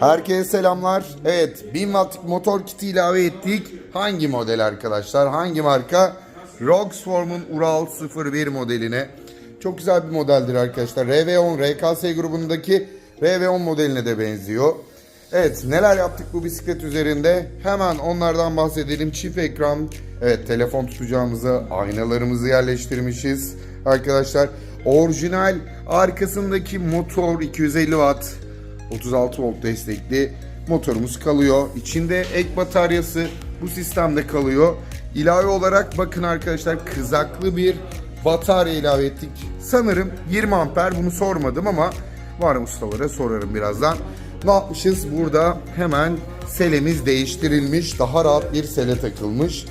Herkese selamlar. Evet 1000 wattlık motor kiti ilave ettik. Hangi model arkadaşlar? Hangi marka? Roxform'un Ural 01 modeline. Çok güzel bir modeldir arkadaşlar. RV10 RKS grubundaki RV10 modeline de benziyor. Evet neler yaptık bu bisiklet üzerinde? Hemen onlardan bahsedelim. Çift ekran, evet telefon tutacağımızı, aynalarımızı yerleştirmişiz arkadaşlar. Orijinal arkasındaki motor 250 watt 36 volt destekli motorumuz kalıyor. İçinde ek bataryası bu sistemde kalıyor. İlave olarak bakın arkadaşlar kızaklı bir batarya ilave ettik. Sanırım 20 amper bunu sormadım ama var ustalara sorarım birazdan. Ne yapmışız? Burada hemen selemiz değiştirilmiş. Daha rahat bir sele takılmış.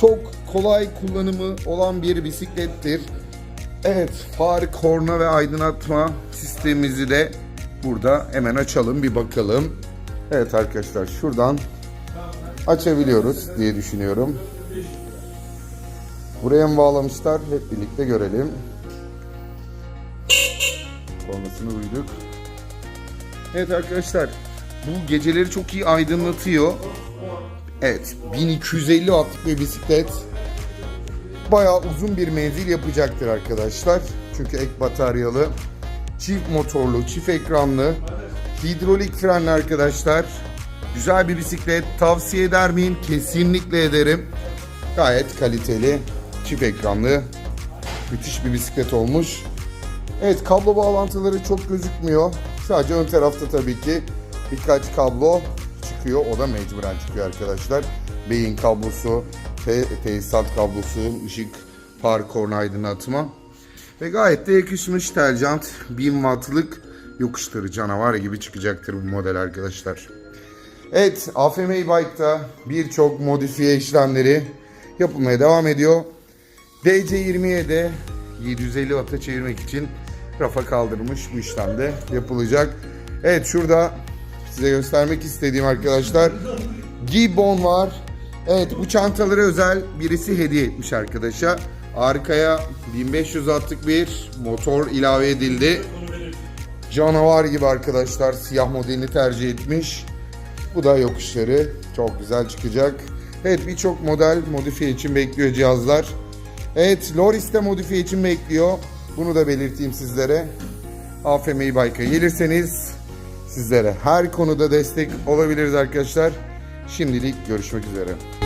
Çok kolay kullanımı olan bir bisiklettir. Evet, far, korna ve aydınlatma sistemimizi de burada hemen açalım bir bakalım. Evet arkadaşlar şuradan açabiliyoruz diye düşünüyorum. Buraya mı bağlamışlar? Hep birlikte görelim. Kornasını duyduk. Evet arkadaşlar bu geceleri çok iyi aydınlatıyor. Evet 1250 wattlık bir bisiklet bayağı uzun bir menzil yapacaktır arkadaşlar. Çünkü ek bataryalı, çift motorlu, çift ekranlı, hidrolik frenli arkadaşlar. Güzel bir bisiklet. Tavsiye eder miyim? Kesinlikle ederim. Gayet kaliteli, çift ekranlı, müthiş bir bisiklet olmuş. Evet kablo bağlantıları çok gözükmüyor. Sadece ön tarafta tabii ki birkaç kablo çıkıyor. O da mecburen çıkıyor arkadaşlar. Beyin kablosu, te tesisat kablosu, ışık, far, korna aydınlatma. Ve gayet de yakışmış Teljant 1000 wattlık yokuşları canavar gibi çıkacaktır bu model arkadaşlar. Evet AFM Bike'da birçok modifiye işlemleri yapılmaya devam ediyor. DC20'ye de 750 Watt'a çevirmek için rafa kaldırılmış bu işlemde yapılacak. Evet şurada size göstermek istediğim arkadaşlar Gibbon var. Evet bu çantalara özel birisi hediye etmiş arkadaşa. Arkaya 1500 wattlık bir motor ilave edildi. Canavar gibi arkadaşlar siyah modelini tercih etmiş. Bu da yokuşları çok güzel çıkacak. Evet birçok model modifiye için bekliyor cihazlar. Evet Loris de modifiye için bekliyor. Bunu da belirteyim sizlere. AFM Bike'a gelirseniz sizlere her konuda destek olabiliriz arkadaşlar. Şimdilik görüşmek üzere.